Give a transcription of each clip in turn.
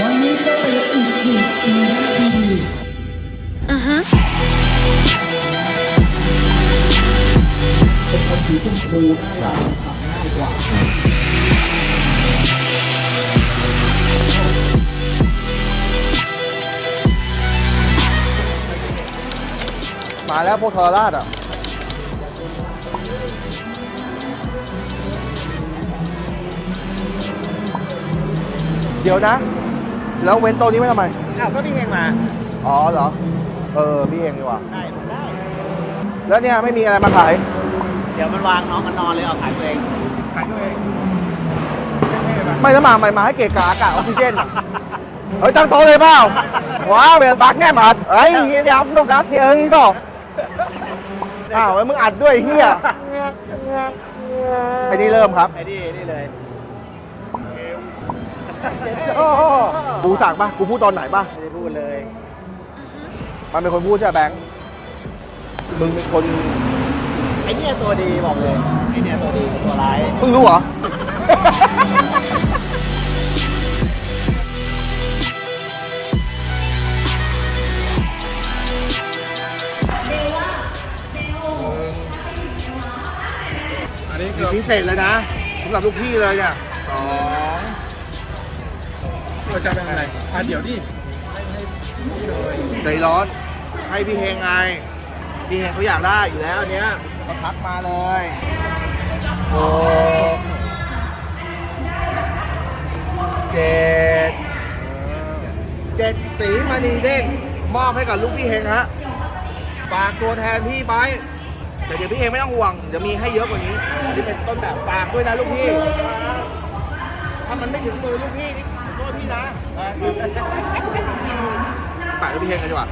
วันนี้ก็เป็นอีกหนึ่งปีที่ดีอ่าฮะเป็นคนสีชมพูน่ารักขับง่ายกว่า มาแล้วพวกทรราชอะเดี๋ยวนะ แล้วเว้นโต๊ะนี้ไว้ทำไม อ้าวก็พี่เฮงมา อ๋อเหรอ เออ พี่เองดีกว่า ได้ได้ แล้วเนี่ยไม่มีอะไรมาขาย เดี๋ยวมันวางน้องมันนอนเลยเอาขายตัวเอง ขายตัวเองไม่แล้วมาไม่มาให้เกะกะอากาศออกซิเจนอะเฮ้ยตั้งโต๊ะเลยเปล่าว้าวเวลบักแง่หมัดเฮ้ยเดี๋ยวลูกกาเสียเฮ้ยต่ ออ้าวแล้วมึงอัดด้วยไอ้เฮียไอ้นี่เริ่มครับไอ้นี่นี่เลยกูสั่งปะกูพูดตอนไหนปะไม่ได้พูดเลยมันเป็นคนพูดใช่ไหมแบงค์มึงเป็นคนไอ้เนี่ยตัวดีบอกเลยไอ้เนี่ยตัวดีตัวร้ายเพิ่งรู้เหรอ อันนี้มีคือพิเศษเลยนะสำหรับลูกพี่เลยเนี่ยสองเราจะเป็นอะไรอะเดี๋ยวดิใจร้อนให้พี่เฮงไงพี่เฮงเขาอยากได้อยู่แล้วอันเนี้ยเขาทักมาเลยโอ้เจ็ดเจ็ดสีมณีเด้งมอบให้กับลูกพี่เฮงฮะฝากตัวแทนพี่ไป แต่เดี๋ยวพี่เฮงไม่ต้องห่วง เดี๋ยวมีให้เยอะกว่านี้นี่เป็นต้นแบบฝากด้วยนะลูกพี่ ถ้ามันไม่ถึงมือลูกพี่นี่ขอโทษพี่นะฝากลูกพี่เฮงกันดีกว่า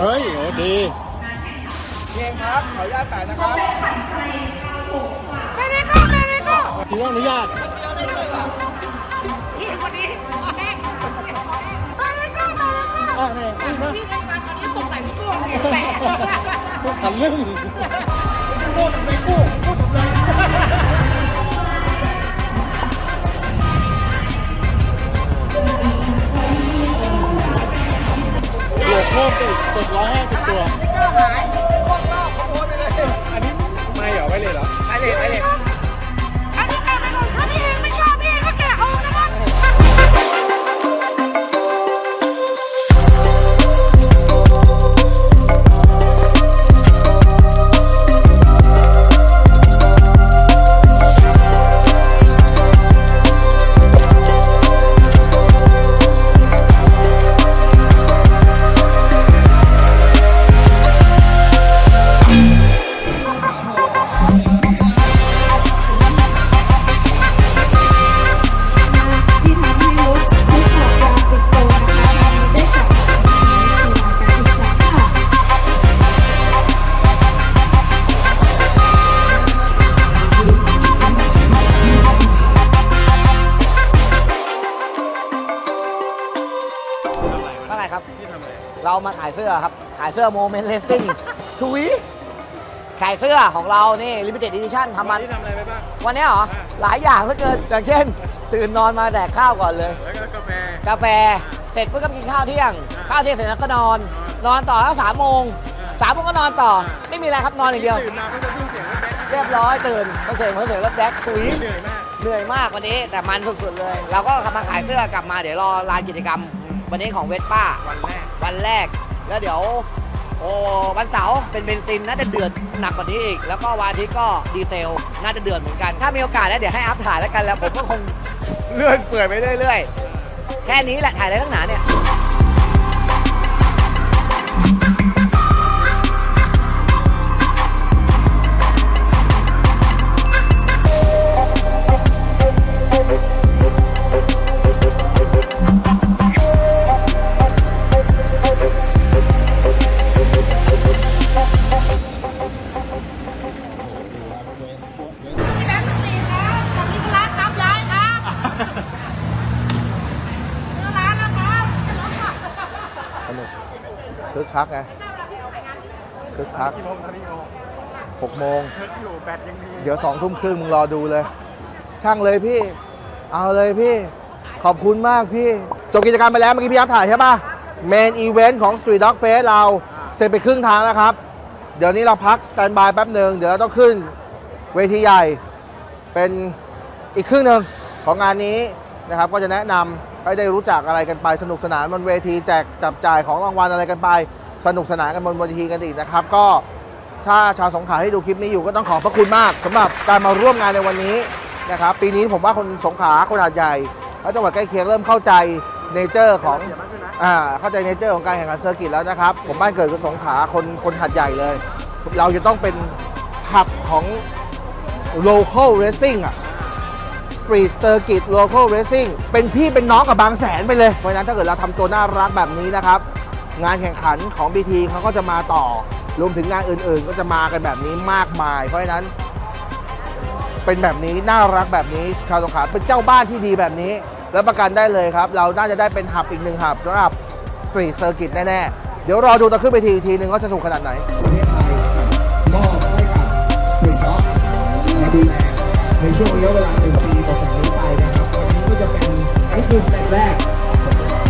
เฮ้ยโอ้ดีพี่เฮงครับ ขออนุญาตแปะนะครับถือว่าอนุญาตอะเนี่ยนี่ นะขันลึ่งบวกเพิ่มไปอีกเจ็ดร้อยห้าสิบตัวอันนี้ไม่เหรอไม่เลยเหรอ ไปเลยไปเลย สื้อโมเมนต์เลสซิ่งทุยขายเสื้อของเรานี่ limited edition ทำมาที่ทำอะไรไปบ้าง วันนี้เหรอ หลายอย่างเหลือเกินอย่างเช่น ตื่นนอนมาแดกข้าวก่อนเลย แล้วก็กาแฟ กาแฟเสร็จปุ๊บก็กินข้าวเที่ยง ข้าวเที่ยงเสร็จแล้วก็นอน นอนต่อแล้วสามโมงสามโมงก็นอนต่อ ไม่มีอะไรครับนอนอย่างเดียว ตื่นมาก็จะขึ้นเสียงว่าแบ๊กเรียบร้อยตื่นมาเสร็จมาเสร็จแล้วแดกตุย เหนื่อยมากเหนื่อยมากวันนี้แต่มันสุดๆเลย เราก็มาขายเสื้อกลับมาเดี๋ยวรอลานกิจกรรม วันนี้ของเวสป้า วันแรก วันแรก แล้วเดี๋ยว โอ้วันเสาร์เป็นเบนซินน่าจะเดือดหนักกว่านี้อีก แล้วก็วันอาทิตย์ก็ดีเซลน่าจะเดือดเหมือนกัน ถ้ามีโอกาสแล้วเดี๋ยวให้อัพถ่ายแล้วกันแล้วผมก็คงเลื่อนเปื่อยไปเรื่อยๆ แค่นี้แหละถ่ายอะไรตั้งหนาเนี่ย คึกคักหกโมงเดี๋ยวสองทุ่มครึ่งมึงรอดูเลย ช่างเลยพี่ เอาเลยพี่ ขอบคุณมากพี่ จบกิจกรรมไปแล้วเมื่อกี้พี่ยับถ่ายใช่ปะเมนอีเวนต์ของ Street Dog Fest เราเสร็จไปครึ่งทางแล้วครับ เดี๋ยวนี้เราพักสแตนบายแป๊บหนึ่งเดี๋ยวเราต้องขึ้นเวทีใหญ่ เป็นอีกครึ่งหนึ่งของงานนี้นะครับ ก็จะแนะนำให้ได้รู้จักอะไรกันไปสนุกสนานบนเวทีแจกจับจ่ายของรางวัลอะไรกันไป สนุกสนานกันบนเวทีกันอีกนะครับ ก็ถ้าชาวสงขลาให้ดูคลิปนี้อยู่ก็ต้องขอบพระคุณมากสำหรับการมาร่วมงานในวันนี้นะครับ ปีนี้ผมว่าคนสงขลาคนหาดใหญ่ และจังหวัดใกล้เคียงเริ่มเข้าใจเนเจอร์ของอ่าเข้าใจเนเจอร์ของการแข่งขันเซอร์กิตแล้วนะครับ ผมบ้านเกิดคือสงขลาคนคนหาดใหญ่เลย เราจะต้องเป็นหับของ local racing อะ Street Circuit Local Racing เป็นพี่เป็นน้องกับบางแสนไปเลย เพราะฉะนั้นถ้าเกิดเราทำตัวน่ารักแบบนี้นะครับ งานแข่งขันของ BT เขาก็จะมาต่อ รวมถึงงานอื่นๆ ก็จะมากันแบบนี้มากมาย เพราะฉะนั้น เป็นแบบนี้น่ารักแบบนี้ชาวสงขลาเป็นเจ้าบ้านที่ดีแบบนี้ แล้วประกันได้เลยครับ เราน่าจะได้เป็นหับอีกหนึ่งหับสำหรับ Street Circuit แน่ๆ เดี๋ยวรอดูตอนขึ้นไปทีอีกทีนึงว่าจะสนุกขนาดไหน ประเทศไทยมอบให้กับสตรีทด็อกมาดูแลในช่วงระยะเวลาหนึ่งปีต่อจากนี้ไปนะครับตอนนี้ก็จะเป็นนี่คือสเต็ปแรก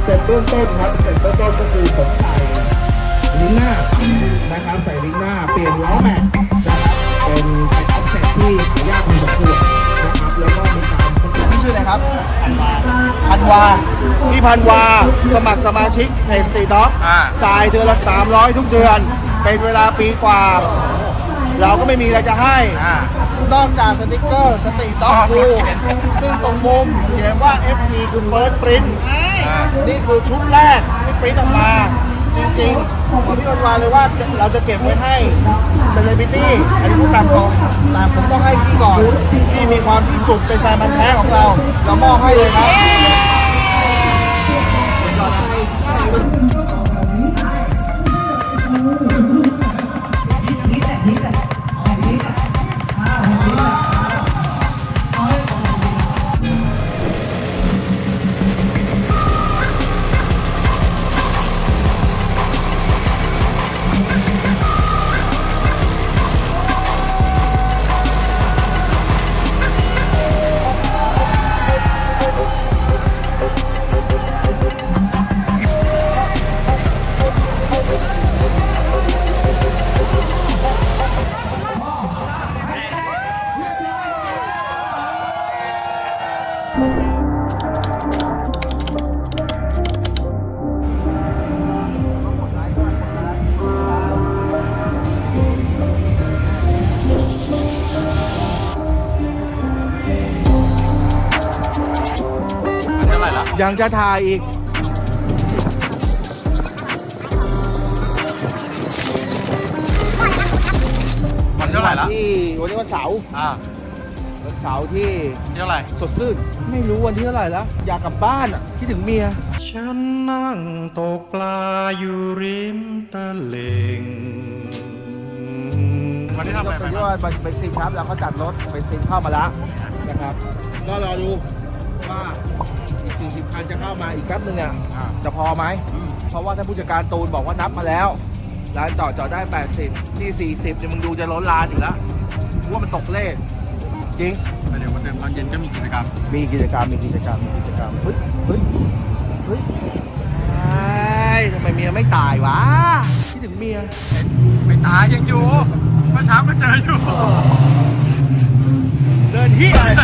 ต็ปเบื้องต้นครับสเต็ปเบื้องต้นก็คือผมใส่ลิ้นหน้านะครับใส่ลิ้นหน้าเปลี่ยนล้อแม็กซ์นะครับเป็นเป็นออฟเซ็ตที่หายากพอสมควรนะครับแล้วก็มีการพี่ชื่ออะไรครับพันวาพี่พันวาสมัครสมาชิกเพจสตรีด็อกอ่าจ่ายเดือนละ 300 ทุกเดือน เป็นเวลาปีกว่า เราก็ไม่มีอะไรจะให้อ่านอกจากสติกเกอร์สตรีด็อกอ๋อคูเขียนซึ่งตรงมุมเขียนว่า FP คือ First Print นี่คือชุดแรกที่ปริ้นออกมา จริงๆผมพี่วันวานเลยว่าเราจะเก็บไว้ให้เซเลบริตี้อันนี้พูดตามตรงแต่ผมต้องให้พี่ก่อน พี่มีความที่สุดเป็นแฟนมันธุ์แท้ของเรา เรามอบให้เลยครับ ยังจะถ่ายอีกมันเท่าไหร่ละที่วันนี้วันเสาร์อ่าวันเสาร์ที่ที่เท่าไหร่สดชื่นไม่รู้วันที่เท่าไหร่แล้ว อยากกลับบ้านอะคิดถึงเมีย ฉันนั่งตกปลาอยู่ริมตะเลงวันนี้ทำอะไรไปเป็นบ้าง ว่าเป็นซินครับเราก็จัดรถเป็นซินเข้ามาแล้วนะครับ ก็รอดู ว่าอีก40คันจะเข้ามาอีกแป๊บนึงเนี่ยอ่า จะพอไหมเพราะว่าถ้าผู้จัดการตูนบอกว่านับมาแล้ว ร้านจอดจอดได้ 80นี่40เนี่ยมึงดูจะล้นลานอยู่แล้วกูว่ามันตกเลขจริง แต่เดี๋ยววันเดิมตอนเย็นก็มีกิจกรรมมีกิจกรรมมีกิจกรรมมีกิจกรรมเฮ้ยเฮ้ยเฮ้ยไอ้ทำไมเมียไม่ตายวะคิดถึงเมียไม่ตายยังอยู่เมื่อเช้าก็เจออยู่ เดินเฮียเลย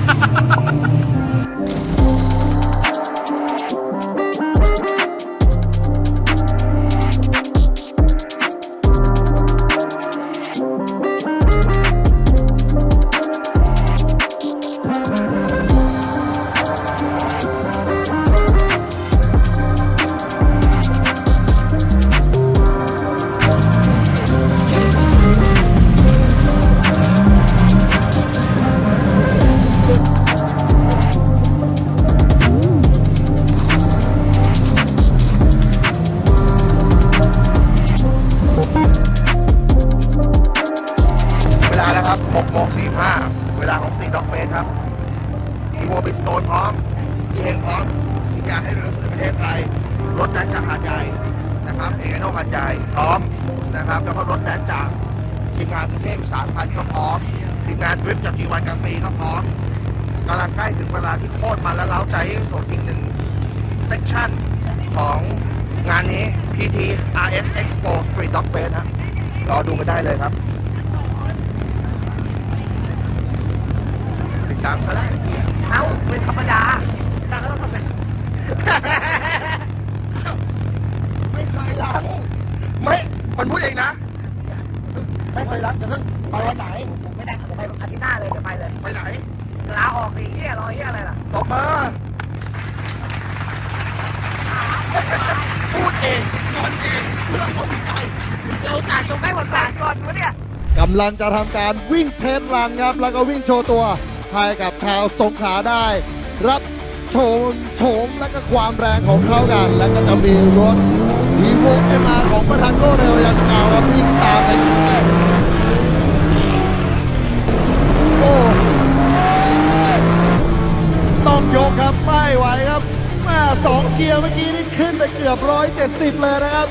ชันของงานนี้ PT RS Expo Street Dog Fest ฮะรอดูกันได้เลยครับ ติดตามซะแล้วเอ้าเป็นธรรมดาไม่เคยล้างไม่มันพูดเองนะ ไม่เคยล้างจะเพิ่งไปวันไหนไม่ได้เดี๋ยวไปอาทิตย์หน้าเลยเดี๋ยวไปเลย ไปไหนลาออกดิเฮียรอเฮียอะไรล่ะบอกมา พูดเองนอนเองเราจ่ายชมให้หมดแสนก่อนวะเนี่ยกำลังจะทำการวิ่งเทสรันครับ แล้วก็วิ่งโชว์ตัวให้กับชาวสงขลาได้ รับโชมโฉมและก็ความแรงของเขากัน แล้วก็จะมีรถวีโวเอ็มอาของประธานโกเร็วยันเก่าครับวิ่งตามไปโอ้ต้องยกครับไม่ไหว สองเกียร์เมื่อกี้นี่ขึ้นไปเกือบร้อยเจ็ดสิบเลยนะครับ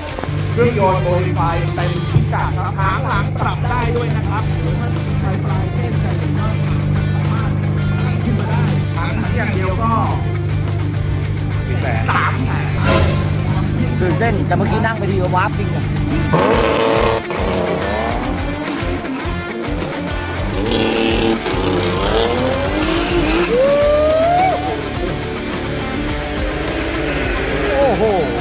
เครื่องยนต์โมดิฟายเต็มพิกัดครับหางหลังปรับได้ด้วยนะครับหรือมันปลายปลายเส้นจะเห็นว่าหางมันสามารถอะไรขึ้นมาได้หางหลังอย่างเดียวก็สามแสนตื่นเต้นแต่เมื่อกี้นั่งไปทีวาร์ปจริงอะ โอ้โห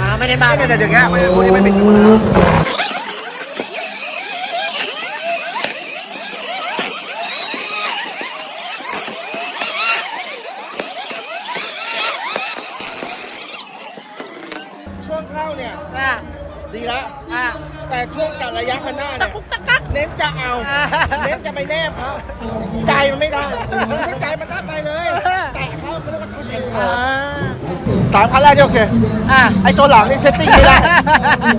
อ่าไม่ได้มาเนี่ยเดี๋ยอย่างเงี้ยไม่พวกนี้ไม่เป็นอยู่แล้ สามคันแรกที่โอเค อ่าไอตัวหลังนี่เซตติ้งไม่ได้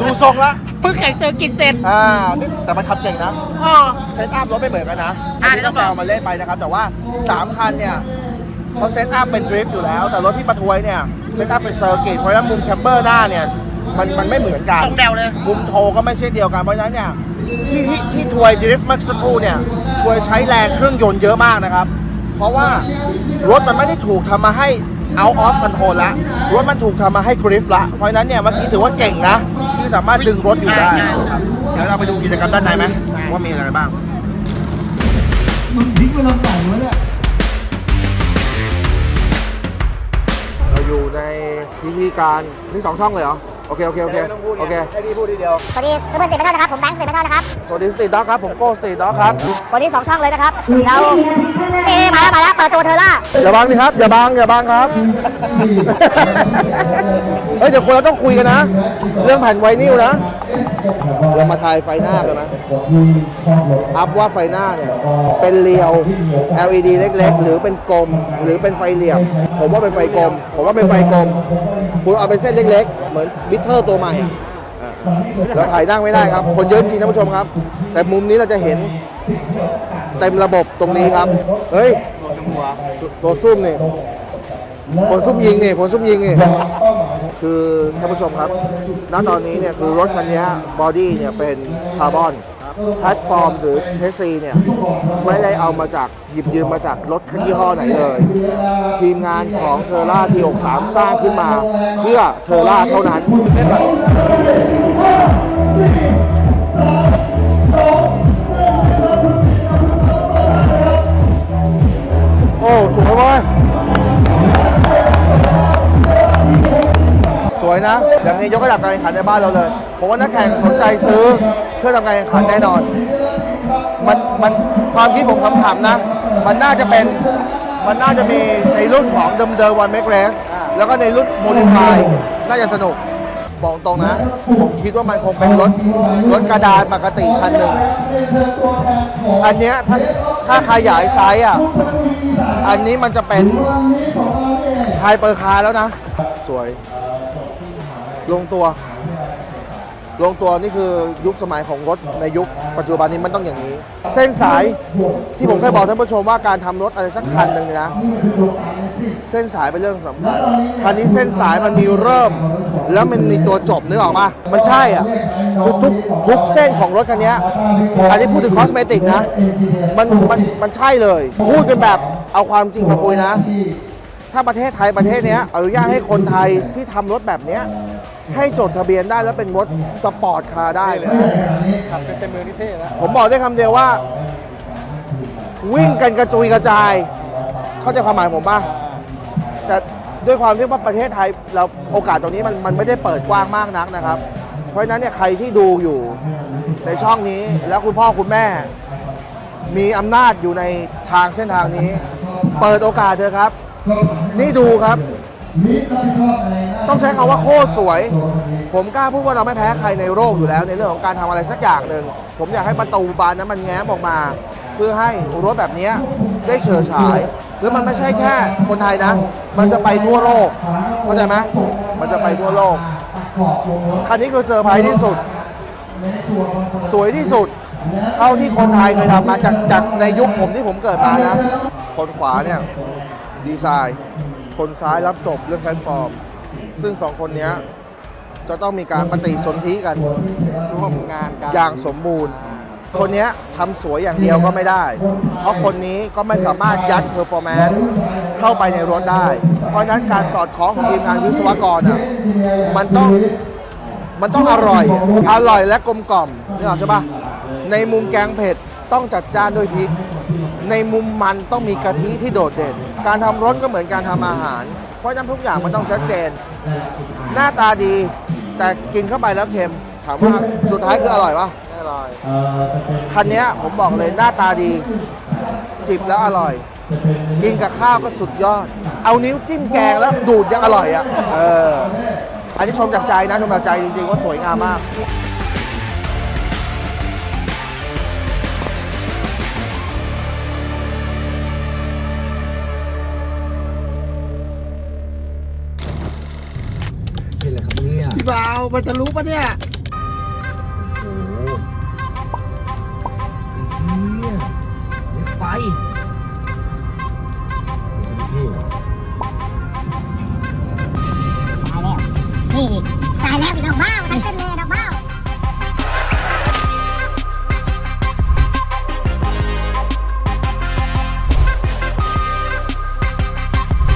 ดูทรงละเพิ่งแข่งเซอร์กิตเสร็จอ่านี่แต่มันขับเก่งนะ อ๋อ เซตอัพรถไม่เหมือนกันนะอ่าที่เดี๋ยวก็ต้องแซบอกวมาเล่นไปนะครับ แต่ว่า 3 คันเนี่ยเขาเซตอัพเป็นดริฟต์อยู่แล้ว แต่รถพี่ปะทวยเนี่ย เซตอัพเป็นเซอร์กิต เพราะฉะนั้นมุมแคมเบอร์หน้าเนี่ยมันมันไม่เหมือนกัน ตรงแดวเลย มุมโทก็ไม่เช่นเดียวกัน เพราะฉะนั้นเนี่ยที่ที่ที่ทวยดริฟต์เมื่อสักครู่เนี่ยทวยใช้แรงเครื่องยนต์เยอะมากนะครับ เพราะว่ารถมันไม่ได้ถูกทำมาให้ out of control ละรถมันถูกทำมาให้กริฟละ เพราะฉะนั้นเนี่ยเมื่อกี้ถือว่าเก่งนะ ที่สามารถดึงรถอยู่ได้ใช่ใช่ครับเดี๋ยวเราไปดูกิจกรรมด้านในไหมว่ามีอะไรบ้างมึงทิ้งไปตรงไหนวะเนี่ยเราอยู่ในพิธีการนี่สองช่องเลยเหรอ โอเค โอเค โอเค โอเค ให้พี่พูดทีเดียว สวัสดีเพื่อนๆสตรีทเมทัลนะครับ ผมแบงค์สตรีทเมทัลนะครับ สวัสดีสตรีทด็อกครับ ผมโก้สตรีทด็อกครับ วันนี้สองช่องเลยนะครับเราเอ๊มาแล้วมาแล้วเปิดตัวเทอร่าอย่าบังดิครับ อย่าบัง อย่าบังครับ เฮ้ย เดี๋ยวคนเราต้องคุยกันนะ เรื่องแผ่นไวนิลนะ เรามาทายไฟหน้ากันนะ อัพว่าไฟหน้าเนี่ย เป็นเรียว LED เล็กๆ หรือเป็นกลม หรือเป็นไฟเหลี่ยม ผมว่าเป็นไฟกลม ผมว่าเป็นไฟกลม คุณเอาเป็นเส้นเล็ก ๆ เหมือนบิทเทอร์ตัวใหม่อะอ่าเราถ่ายนั่งไม่ได้ครับ คนเยอะจริงท่านผู้ชมครับ แต่มุมนี้เราจะเห็นเต็มระบบตรงนี้ครับ เฮ้ย ตัวซุ่มนี่ผลซุ่มยิงนี่ผลซุ่มยิงนี่คือท่านผู้ชมครับ ณ ตอนนี้เนี่ยคือรถคันนี้บอดี้เนี่ยเป็นคาร์บอน แพลตฟอร์มหรือเชสซีเนี่ยไม่ได้เอามาจากหยิบยืมมาจากรถยี่ห้อไหนเลย ทีมงานของเทอร่าที63สร้างขึ้นมา เพื่อเทอร่าเท่านั้นโอ้สวยเว้ยสวยนะ อย่างนี้ยกระดับการแข่งขันในบ้านเราเลย ผมว่านักแข่งสนใจซื้อ พื่อทำการแข่งขันแน่นอน มันมันความคิดผมขำๆนะ มันน่าจะเป็นมันน่าจะมีในรุ่นของเดิมเดิมวันเมกเรสแล้วก็ในรุ่นโมดิฟายน่าจะสนุกบอกตรงนะ ผมคิดว่ามันคงเป็นรถรถกระดานปกติคันหนึ่งอันเนี้ยถ้าถ้าขยายไซส์อะ อันนี้มันจะเป็นไฮเปอร์คาร์แล้วนะ สวย ลงตัว ลงตัวนี่คือยุคสมัยของรถในยุคปัจจุบันนี้มันต้องอย่างนี้ เส้นสายที่ผมเคยบอกท่านผู้ชมว่าการทำรถอะไรสักคันหนึ่งนะ เส้นสายเป็นเรื่องสำคัญคันนี้เส้นสายมันมีเริ่ม แล้วมันมีตัวจบนึกออกปะมันใช่อะทุกทุกทุกเส้นของรถคันนี้อันนี้พูดถึงคอสเมติกนะมันมันมันใช่เลยพูดกันแบบเอาความจริงมาคุยนะ ถ้าประเทศไทยประเทศเนี้ยอนุญาตให้คนไทยที่ทำรถแบบเนี้ย ให้จดทะเบียนได้แล้วเป็นรถสปอร์ตคาร์ได้เลยนะขับเป็นเต็มมือนี่เท่แล้วผมบอกได้คำเดียวว่า วิ่งกันกระจุยกระจาย เข้าใจความหมายผมป่ะแต่ด้วยความที่ว่าประเทศไทยเราโอกาสตรงนี้มันมันไม่ได้เปิดกว้างมากนักนะครับ เพราะฉะนั้นเนี่ยใครที่ดูอยู่ในช่องนี้แล้วคุณพ่อคุณแม่ มีอำนาจอยู่ในทางเส้นทางนี้ เปิดโอกาสเถอะครับ นี่ดูครับ ต้องใช้คำว่าโคตรสวย ผมกล้าพูดว่าเราไม่แพ้ใครในโลกอยู่แล้ว ในเรื่องของการทำอะไรสักอย่างหนึ่ง ผมอยากให้ประตูบานนั้นมันแง้มออกมา เพื่อให้รถแบบนี้ได้เฉิดฉาย แล้วมันไม่ใช่แค่คนไทยนะ มันจะไปทั่วโลก เข้าใจไหมมันจะไปทั่วโลก คันนี้คือเซอร์ไพรส์ที่สุด สวยที่สุด เท่าที่คนไทยเคยทำมาจากจากในยุคผมที่ผมเกิดมานะ คนขวาเนี่ยดีไซน์ คนซ้ายรับจบเรื่องแพลตฟอร์ม ซึ่งสองคนเนี้ยจะต้องมีการปฏิสนธิกันร่วมงานกันอย่างสมบูรณ์ คนเนี้ยทำสวยอย่างเดียวก็ไม่ได้ เพราะคนนี้ก็ไม่สามารถยัดเพอร์ฟอร์แมนซ์เข้าไปในรถได้ เพราะฉะนั้นการสอดคล้องของทีมงานวิศวกรอะมันต้องมันต้องอร่อย อร่อยและกลมกล่อมนึกออกใช่ปะในมุมแกงเผ็ดต้องจัดจ้านด้วยพริก ในมุมมันต้องมีกะทิที่โดดเด่น การทำรสก็เหมือนการทำอาหาร เพราะฉะนั้นทุกอย่างมันต้องชัดเจน หน้าตาดี แต่กินเข้าไปแล้วเค็ม ถามว่าสุดท้ายคืออร่อยปะแน่นอนคันเนี้ยผมบอกเลยหน้าตาดี จิบแล้วอร่อย กินกับข้าวก็สุดยอด เอานิ้วจิ้มแกงแล้วดูดยังอร่อยอะเอออันนี้ชมจากใจนะชมจากใจจริงๆว่าสวยงามมาก เนี่ยพี่บ่าวมันจะรู้ปะเนี่ยโอ้โหเฮียเดี๋ยวไปเท่ว่ะตายแล้วพี่น้องบ้าทั้งเส้นเลยนะบ้า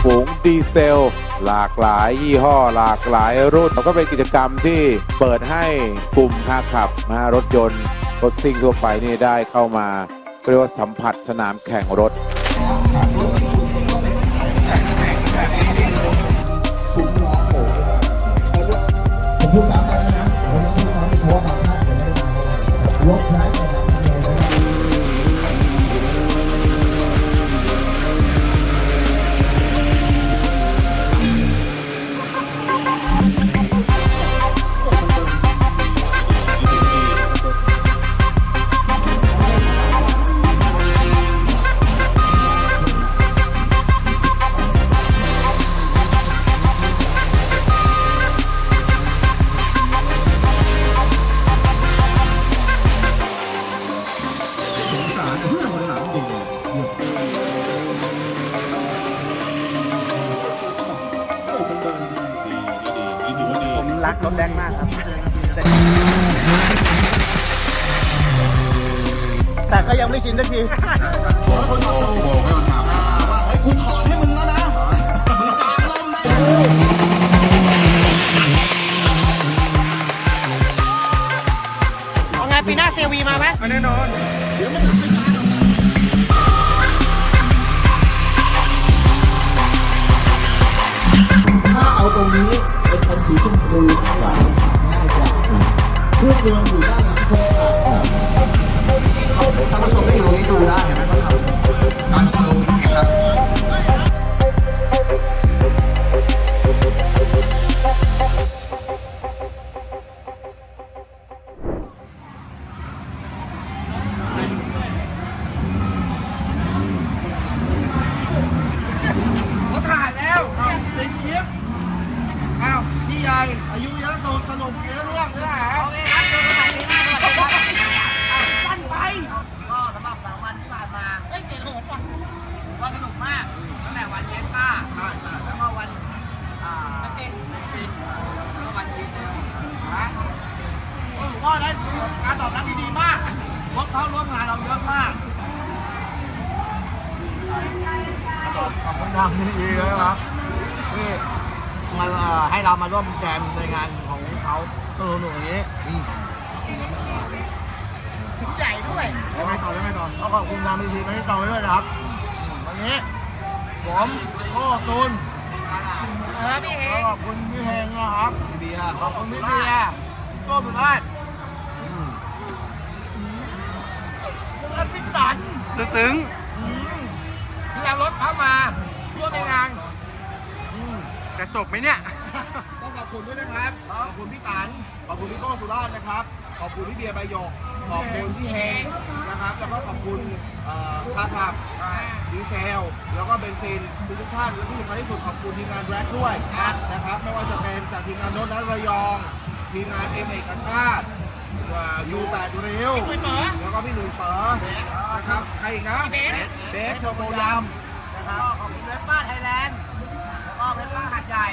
ฝูงดีเซล หลากหลายยี่ห้อหลากหลายรุ่นแล้วก็เป็นกิจกรรมที่เปิดให้กลุ่มฮาขับนะรถยนต์ รถซิ่งทั่วไปนี่ได้เข้ามาเรียกว่าสัมผัสสนามแข่งรถพูดซ้ำไปนะผู้ำไปามภาคเดี๋ยวได้รถไร้ ก็ยังไม่ชินสักทีเอาไงปีหน้าเซวีมาไหมถ้าเอาตรงนี้ไอ้คันสีชมพูง่ายกว่าง่ายกว่าเครื่องยนต์อยู่ด้านหลังคนขับ ท่านผู้ชมที่อยู่ตรงนี้ดูได้เห็นไหมเขาทำการเซอร์วิสนะครับ ทางทีมาที่ต่อไปด้วยนะครับอืมวันนี้ผมโก้ตูนเออพี่เฮแล้วงขอบคุณพี่เฮงนะครับพี่เบียร์ขอบคุณพี่เบียร์พี่โก้สุราชอืมแล้วพี่ตันซึ้งอืมที่เอารถเขามาร่วมในงานจะจบไหมเนี่ย ต้องขอบคุณด้วยนะครับ ขอบคุณพี่ตันขอบคุณพี่โก้สุราชนะครับ ขอบคุณพี่เบียร์ใบหยก ขอบคุณพี่เฮงนะครับ แล้วก็ขอบคุณเอ่อค่าขับดีเซล แล้วก็เบนซินทุกๆท่านและที่สำคัญที่สุดขอบคุณทีมงานแร็คด้วยนะครับ ไม่ว่าจะเป็นจากทีมงานโน้นนัทระยอง ทีมงานเอ็มเอกชาติยูแปดเร็วแล้วก็พี่หนุ่ยเป๋อนะครับใครอีกนะเบสเทอร์โบยำนะครับขอบคุณเว็บป้าไทยแลนด์แล้วก็เว็บป้าหาดใหญ่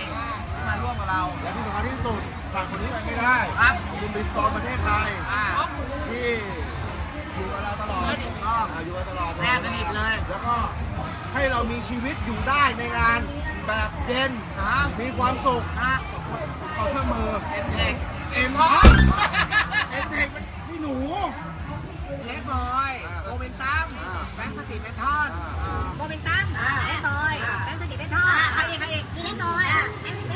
ที่มาร่วมกับเราและที่สำคัญที่สุด สั่งคนนี้ไปไม่ได้ครับขอบคุณบิสตอร์ประเทศไทยอ่า ที่อยู่กับเราตลอดถูกต้องอ่าอยู่กับเราตลอดแนบสนิทเลย แล้วก็ให้เรามีชีวิตอยู่ได้ในงานแบบเย็นนะมีความสุขนะเอาเครื่องมือ เป็นเด็ก เอ็มท็อเอ็มเทคพี่หนู เล็กบอยโมเมนตัมแบงค์สติเป็นทอนโมเมนตัมแบงค์บอยแบงค์สติเป็นท่อใครเอกใครเอกมีเล่นบอยแบงค์สติเป็น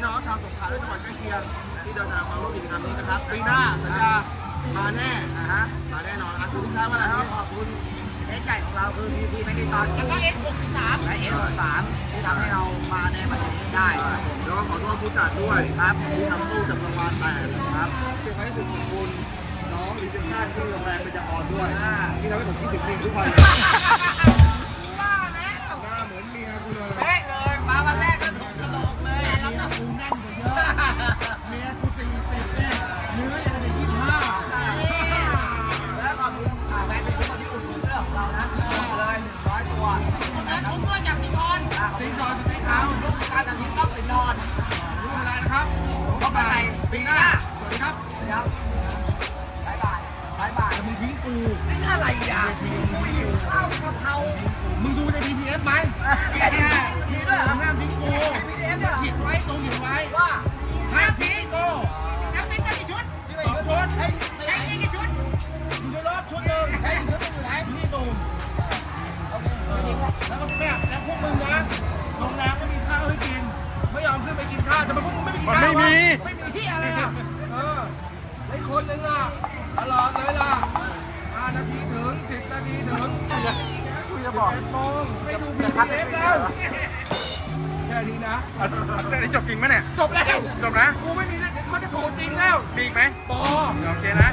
พี่น้องชาวสงขลาและจังหวัดใกล้เคียงที่เดินทางมาร่วมกิจกรรมนี้นะครับปีหน้าสัญญามาแน่นะฮะมาแน่นอนอะคุณทุกท่านว่าอะไรแล้วนะขอบคุณเอสใหญ่ของเราคือพีทีไม่ได้ตอนแล้วก็เอสหกสิบสามและเอสหกสามที่ทำให้เรามาในวันนี้ได้ครับผมแล้วก็ขอโทษผู้จัดด้วยครับที่ทำตู้จับรางวัลแตกนะครับที่ท้ายสุดขอบคุณน้องรีเซพชันที่โรงแรมเป็นจออนด้วยอ่าที่ทำให้ผมคิดถึงเพลงทุกวัน ส์ลูกการแบบนี้ต้องไปนอนทุกเวลานะครับพบกันใหม่ปีหน้า สวัสดีครับครับบายบายบายบายมึงทิ้งกูนี่อะไรอะกูหิวข้าวกะเพรา ไม่มีวะไม่มีที่อะไรอะ เออไอ้คนนึงอะ ตลอดเลยล่ะห้านาทีถึงสิบนาทีถึงกูจะบอกโมงไม่ดู BTS แล้ว แค่นี้นะอันนี้จบจริงไหมเนี่ย จบแล้ว จบนะ กูไม่มีแล้วเดี๋ยวเขาจะโกรธจริงแล้วมีอีกไหมปอโอเคนะ